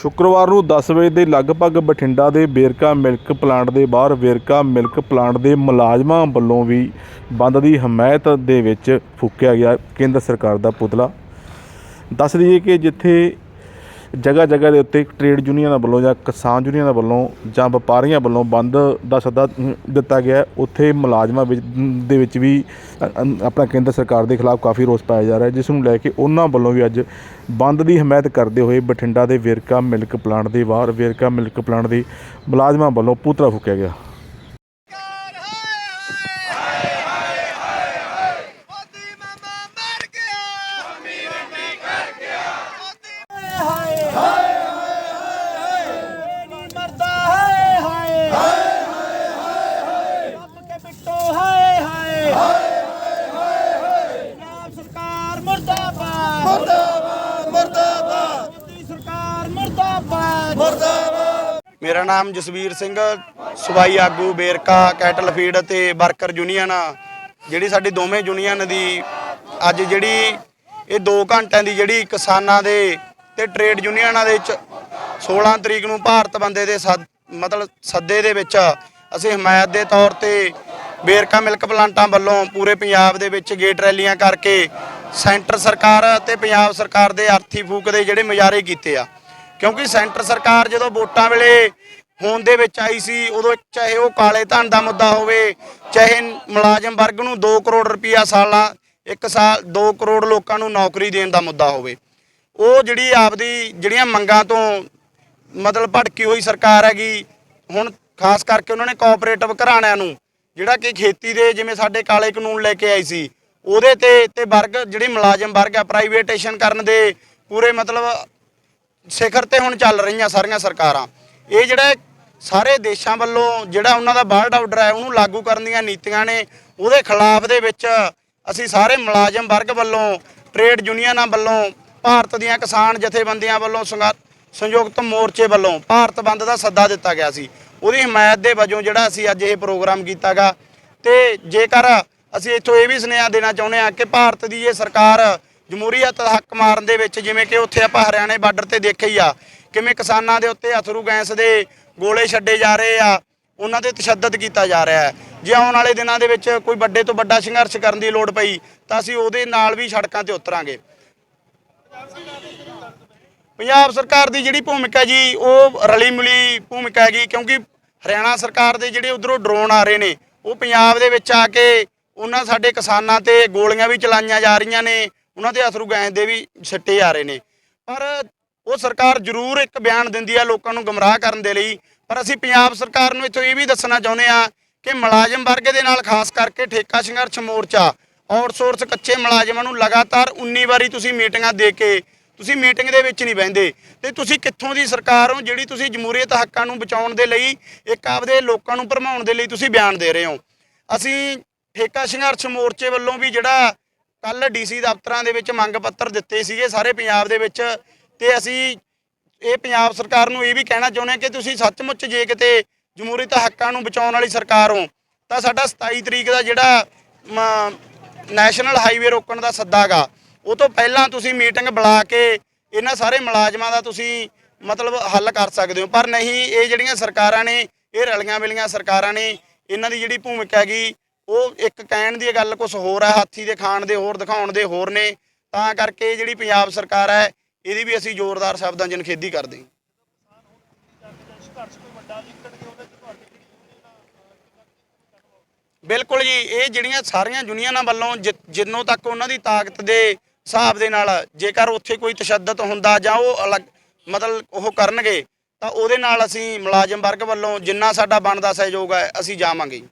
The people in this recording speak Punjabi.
ਸ਼ੁੱਕਰਵਾਰ ਨੂੰ 10 ਵਜੇ ਦੇ ਲਗਭਗ ਬਠਿੰਡਾ ਦੇ ਵੇਰਕਾ ਮਿਲਕ ਪਲਾਂਟ ਦੇ ਬਾਹਰ ਵੇਰਕਾ ਮਿਲਕ ਪਲਾਂਟ ਦੇ ਮੁਲਾਜ਼ਮਾਂ ਵੱਲੋਂ ਵੀ ਬੰਦ ਦੀ ਹਮਾਇਤ ਦੇ ਵਿੱਚ ਫੂਕਿਆ ਗਿਆ। ਕੇਂਦਰ ਸਰਕਾਰ ਦਾ ਪੁਤਲਾ। ਦੱਸ ਦਈਏ ਕਿ ਜਿੱਥੇ ਜਗ੍ਹਾ ਜਗ੍ਹਾ ਦੇ ਉੱਤੇ ਟ੍ਰੇਡ ਯੂਨੀਅਨਾਂ ਵੱਲੋਂ ਜਾਂ ਕਿਸਾਨ ਯੂਨੀਅਨਾਂ ਵੱਲੋਂ ਜਾਂ ਵਪਾਰੀਆਂ ਵੱਲੋਂ ਬੰਦ ਦਾ ਸੱਦਾ ਦਿੱਤਾ ਗਿਆ ਉੱਥੇ ਮੁਲਾਜ਼ਮਾਂ ਵਿੱਚ ਦੇ ਵਿੱਚ ਵੀ ਆਪਣਾ ਕੇਂਦਰ ਸਰਕਾਰ ਦੇ ਖਿਲਾਫ ਕਾਫੀ ਰੋਸ ਪਾਇਆ ਜਾ ਰਿਹਾ ਜਿਸ ਨੂੰ ਲੈ ਕੇ ਉਹਨਾਂ ਵੱਲੋਂ ਵੀ ਅੱਜ ਬੰਦ ਦੀ ਹਮਾਇਤ ਕਰਦੇ ਹੋਏ ਬਠਿੰਡਾ ਦੇ ਵੇਰਕਾ ਮਿਲਕ ਪਲਾਂਟ ਦੇ ਬਾਹਰ ਵੇਰਕਾ ਮਿਲਕ ਪਲਾਂਟ ਦੇ ਮੁਲਾਜ਼ਮਾਂ ਵੱਲੋਂ ਪੁਤਲਾ ਫੂਕਿਆ ਗਿਆ ਮੋਦੀ ਮਾਮਾ ਮਰ ਗਿਆ ਮੋਦੀ ਰੰਡੀ ਕਰ ਗਿਆ ਹਾਏ ਹਾਏ ਹਾਏ ਨਹੀਂ ਮਰਦਾ ਹਾਏ ਹਾਏ ਹਾਏ ਹਾਏ ਰੱਬ ਕੇ ਬਿੱਟੋ ਹਾਏ ਹਾਏ ਹਾਏ ਹਾਏ ਪੰਜਾਬ ਸਰਕਾਰ ਮਰਦਾਬਾਦ ਮਰਦਾਬਾਦ ਮਰਦਾਬਾਦ ਮੋਦੀ ਸਰਕਾਰ ਮਰਦਾਬਾਦ ਮਰਦਾਬਾਦ ਮੇਰਾ ਨਾਮ ਜਸਵੀਰ ਸਿੰਘ, ਸਵਾਈ ਆਗੂ, ਬੇਰਕਾ, ਕੈਟਲ ਫੀਡ ਅਤੇ ਵਰਕਰ ਯੂਨੀਅਨ ਜਿਹੜੀ ਸਾਡੀ ਦੋਵੇਂ ਯੂਨੀਅਨ ਦੀ ਅੱਜ ਜਿਹੜੀ ਇਹ 2 ਘੰਟਿਆਂ ਦੀ ਜਿਹੜੀ ਕਿਸਾਨਾਂ ਦੇ ਤੇ ਟ੍ਰੇਡ ਯੂਨੀਅਨਾਂ ਦੇ ਵਿੱਚ 16 ਤਰੀਕ ਨੂੰ ਭਾਰਤ ਬੰਦੇ ਦੇ ਸੱਦ- ਮਤਲਬ ਸੱਦੇ ਦੇ ਵਿੱਚ ਅਸੀਂ ਹਮਾਇਤ ਦੇ ਤੌਰ ਤੇ ਬੇਰਕਾ ਮਿਲਕ ਪਲਾਂਟਾਂ ਵੱਲੋਂ ਪੂਰੇ ਪੰਜਾਬ ਦੇ ਵਿੱਚ ਗੇਟ ਰੈਲੀਆਂ ਕਰਕੇ ਸੈਂਟਰ ਸਰਕਾਰ ਅਤੇ ਪੰਜਾਬ ਸਰਕਾਰ ਦੇ ਆਰਥੀ ਫੂਕ ਦੇ ਜਿਹੜੇ ਮੁਜ਼ਾਹਰੇ ਕੀਤੇ ਆ। ਕਿਉਂਕਿ ਸੈਂਟਰ ਸਰਕਾਰ ਜਦੋਂ ਵੋਟਾਂ ਵੇਲੇ ਹੋਣ ਦੇ ਵਿੱਚ ਆਈ ਸੀ, ਉਦੋਂ ਚਾਹੇ ਉਹ ਕਾਲੇ ਧਨ ਦਾ ਮੁੱਦਾ ਹੋਵੇ, ਚਾਹੇ ਮੁਲਾਜ਼ਮ ਵਰਗ ਨੂੰ 2 ਕਰੋੜ ਰੁਪਈਆ ਸਾਲਾਂ, ਇੱਕ ਸਾਲ 2 ਕਰੋੜ ਲੋਕਾਂ ਨੂੰ ਨੌਕਰੀ ਦੇਣ ਦਾ ਮੁੱਦਾ ਹੋਵੇ। ਉਹ ਜਿਹੜੀ ਆਪਦੀ ਜਿਹੜੀਆਂ ਮੰਗਾਂ ਤੋਂ ਮਤਲਬ ਭਟਕੀ ਹੋਈ ਸਰਕਾਰ ਹੈਗੀ, ਹੁਣ ਖਾਸ ਕਰਕੇ ਉਹਨਾਂ ਨੇ ਕੋਆਪਰੇਟਿਵ ਘਰਾਣਿਆਂ ਨੂੰ, ਜਿਹੜਾ ਕਿ ਖੇਤੀ ਦੇ ਜਿਵੇਂ ਸਾਡੇ ਕਾਲੇ ਕਾਨੂੰਨ ਲੈ ਕੇ ਆਈ ਸੀ, ਉਹਦੇ ਤੇ ਤੇ ਵਰਗ, ਜਿਹੜੇ ਮੁਲਾਜ਼ਮ ਵਰਗ ਆ ਪ੍ਰਾਈਵੇਟੇਸ਼ਨ ਕਰਨ ਦੇ ਪੂਰੇ ਮਤਲਬ ਸਿਖਰ ਤੇ ਹੁਣ ਚੱਲ ਰਹੀਆਂ ਸਾਰੀਆਂ ਸਰਕਾਰਾਂ। ਇਹ ਜਿਹੜਾ ਸਾਰੇ ਦੇਸ਼ਾਂ ਵੱਲੋਂ ਜਿਹੜਾ ਉਹਨਾਂ ਦਾ ਵਰਲਡ ਆਰਡਰ ਹੈ, ਉਹਨੂੰ ਲਾਗੂ ਕਰਨ ਦੀਆਂ ਨੀਤੀਆਂ ਨੇ, ਉਹਦੇ ਖਿਲਾਫ ਦੇ ਵਿੱਚ ਅਸੀਂ ਸਾਰੇ ਮੁਲਾਜ਼ਮ ਵਰਗ ਵੱਲੋਂ ਟ੍ਰੇਡ ਯੂਨੀਅਨਾਂ ਵੱਲੋਂ, ਭਾਰਤ ਦੀਆਂ ਕਿਸਾਨ ਜਥੇਬੰਦੀਆਂ ਵੱਲੋਂ ਸੰਘ- ਸੰਯੁਕਤ ਮੋਰਚੇ ਵੱਲੋਂ ਭਾਰਤ ਬੰਦ ਦਾ ਸੱਦਾ ਦਿੱਤਾ ਗਿਆ ਸੀ। ਉਹਦੀ ਹਮਾਇਤ ਦੇ ਵਜੋਂ ਜਿਹੜਾ ਅਸੀਂ ਅੱਜ ਇਹ ਪ੍ਰੋਗਰਾਮ ਕੀਤਾਗਾ, ਤੇ ਜੇਕਰ ਅਸੀਂ ਇੱਥੋਂ ਇਹ ਵੀ ਸੁਨੇਹਾ ਦੇਣਾ ਚਾਹੁੰਦੇ ਹਾਂ ਕਿ ਭਾਰਤ ਦੀ ਇਹ ਸਰਕਾਰ ਜਮਹੂਰੀਅਤ ਦਾ ਹੱਕ ਮਾਰਨ ਦੇ ਵਿੱਚ ਜਿਵੇਂ ਕਿ ਉੱਥੇ ਆਪਾਂ ਹਰਿਆਣੇ ਬਾਰਡਰ ਤੇ ਦੇਖਿਆ ਹੀ ਆ, ਕਿਵੇਂ ਕਿਸਾਨਾਂ ਦੇ ਉੱਤੇ ਅਥਰੂ ਗੈਸ ਦੇ ਗੋਲੇ ਛੱਡੇ ਜਾ ਰਹੇ ਆ, ਉਹਨਾਂ ਤੇ ਤਸ਼ੱਦਦ ਕੀਤਾ ਜਾ ਰਿਹਾ ਹੈ। ਜੇ ਆਉਣ ਵਾਲੇ ਦਿਨਾਂ ਦੇ ਵਿੱਚ ਕੋਈ ਵੱਡੇ ਤੋਂ ਵੱਡਾ ਸੰਘਰਸ਼ ਕਰਨ ਦੀ ਲੋੜ ਪਈ, ਤਾਂ ਅਸੀਂ ਉਹਦੇ ਨਾਲ ਵੀ ਸੜਕਾਂ ਤੇ ਉਤਰਾਂਗੇ। ਪੰਜਾਬ ਸਰਕਾਰ ਦੀ ਜਿਹੜੀ ਭੂਮਿਕਾ ਜੀ, ਉਹ ਰਲੀ ਮਿਲੀ ਭੂਮਿਕਾ ਹੈਗੀ, ਕਿਉਂਕਿ ਹਰਿਆਣਾ ਸਰਕਾਰ ਦੇ ਜਿਹੜੇ ਉਧਰੋਂ ਡਰੋਨ ਆ ਰਹੇ ਨੇ, ਉਹ ਪੰਜਾਬ ਦੇ ਵਿੱਚ ਆ ਕੇ ਉਹਨਾਂ ਸਾਡੇ ਕਿਸਾਨਾਂ ਤੇ ਗੋਲੀਆਂ ਵੀ ਚਲਾਈਆਂ ਜਾ ਰਹੀਆਂ ਨੇ ਉਹਨਾਂ ਦੇ ਅਥਰੂ ਗੈਸ ਦੇ ਵੀ ਛੱਟੇ ਆ ਰਹੇ ਨੇ। ਪਰ ਉਹ ਸਰਕਾਰ ਜ਼ਰੂਰ ਇੱਕ ਬਿਆਨ ਦਿੰਦੀ ਆ ਲੋਕਾਂ ਨੂੰ ਗਮਰਾਹ ਕਰਨ ਦੇ ਲਈ। ਪਰ ਅਸੀਂ ਪੰਜਾਬ ਸਰਕਾਰ ਨੂੰ ਇੱਥੋਂ ਇਹ ਵੀ ਦੱਸਣਾ ਚਾਹੁੰਦੇ ਆ ਕਿ ਮੁਲਾਜ਼ਮ ਵਰਗ ਦੇ ਨਾਲ ਖਾਸ ਕਰਕੇ ਠੇਕਾ ਸੰਘਰਸ਼ ਮੋਰਚਾ ਆਊਟਸੋਰਸ ਕੱਚੇ ਮੁਲਾਜ਼ਮਾਂ ਨੂੰ ਲਗਾਤਾਰ 19 ਵਾਰੀ ਤੁਸੀਂ ਮੀਟਿੰਗਾਂ ਦੇ ਕੇ ਤੁਸੀਂ ਮੀਟਿੰਗ ਦੇ ਵਿੱਚ ਨਹੀਂ ਬਹਿੰਦੇ। ਤੇ ਤੁਸੀਂ ਕਿੱਥੋਂ ਦੀ ਸਰਕਾਰ ਹੋ ਜਿਹੜੀ ਤੁਸੀਂ ਜਮਹੂਰੀਅਤ ਹੱਕਾਂ ਨੂੰ ਬਚਾਉਣ ਦੇ ਲਈ ਇੱਕ ਆਪਦੇ ਲੋਕਾਂ ਨੂੰ ਭਰਮਾਉਣ ਦੇ ਲਈ ਤੁਸੀਂ ਬਿਆਨ ਦੇ ਰਹੇ ਹੋ? ਅਸੀਂ ਠੇਕਾ ਸੰਘਰਸ਼ ਮੋਰਚੇ ਵੱਲੋਂ ਵੀ ਜਿਹੜਾ ਕੱਲ ਡੀਸੀ ਦਫ਼ਤਰਾਂ ਦੇ ਵਿੱਚ ਮੰਗ ਪੱਤਰ ਦਿੱਤੇ ਸੀਗੇ ਸਾਰੇ ਪੰਜਾਬ ਦੇ ਵਿੱਚ ਤੇ ਅਸੀਂ ਇਹ ਪੰਜਾਬ ਸਰਕਾਰ ਨੂੰ ਇਹ ਵੀ ਕਹਿਣਾ ਚਾਹੁੰਦੇ ਹਾਂ ਕਿ ਤੁਸੀਂ ਸੱਚਮੁੱਚ ਜੇ ਕਿਤੇ ਜਮਹੂਰੀਅਤ ਹੱਕਾਂ ਨੂੰ ਬਚਾਉਣ ਵਾਲੀ ਸਰਕਾਰ ਹੋ ਤਾਂ ਸਾਡਾ 27 ਤਰੀਕ ਦਾ ਜਿਹੜਾ ਮ, ਨੈਸ਼ਨਲ ਹਾਈਵੇ ਰੋਕਣ ਦਾ ਸੱਦਾਗਾ। ਉਹ ਤੋਂ ਪਹਿਲਾਂ ਤੁਸੀਂ ਮੀਟਿੰਗ ਬੁਲਾ ਕੇ ਇਹਨਾਂ ਸਾਰੇ ਮੁਲਾਜ਼ਮਾਂ ਦਾ ਤੁਸੀਂ ਮਤਲਬ ਹੱਲ ਕਰ ਸਕਦੇ ਹੋ। ਪਰ ਨਹੀਂ ਇਹ ਜਿਹੜੀਆਂ ਸਰਕਾਰਾਂ ਨੇ ਇਹ ਰਲੀਆਂ ਮਿਲੀਆਂ ਸਰਕਾਰਾਂ ਨੇ ਇਹਨਾਂ ਦੀ ਜਿਹੜੀ ਭੂਮਿਕਾ ਹੈਗੀ ਉਹ ਇੱਕ ਕਹਿਣ ਦੀ ਗੱਲ ਕੁਝ ਹੋਰ ਹੈ ਹਾਥੀ ਦੇ ਖਾਣ ਦੇ ਹੋਰ, ਦਿਖਾਉਣ ਦੇ ਹੋਰ ਨੇ। ਤਾਂ ਕਰਕੇ ਜਿਹੜੀ ਪੰਜਾਬ ਸਰਕਾਰ ਹੈ, ਇਹਦੀ ਵੀ ਅਸੀਂ ਜ਼ੋਰਦਾਰ ਸ਼ਬਦਾਂ 'ਚ ਨਿਖੇਧੀ ਕਰਦੇ ਬਿਲਕੁਲ ਜੀ, ਇਹ ਜਿਹੜੀਆਂ ਸਾਰੀਆਂ ਯੂਨੀਅਨਾਂ ਵੱਲੋਂ ਜਿ- ਜਿੰਨੋਂ ਤੱਕ ਉਹਨਾਂ ਦੀ ਤਾਕਤ ਦੇ ਹਿਸਾਬ ਦੇ ਨਾਲ ਜੇਕਰ ਉੱਥੇ ਕੋਈ ਤਸ਼ੱਦਦ ਹੁੰਦਾ ਜਾਂ ਉਹ ਅਲੱਗ ਮਤਲਬ ਉਹ ਕਰਨਗੇ, ਤਾਂ ਉਹਦੇ ਨਾਲ ਅਸੀਂ ਮੁਲਾਜ਼ਮ ਵਰਗ ਵੱਲੋਂ ਜਿੰਨਾ ਸਾਡਾ ਬਣਦਾ ਸਹਿਯੋਗ ਹੈ, ਅਸੀਂ ਜਾਵਾਂਗੇ।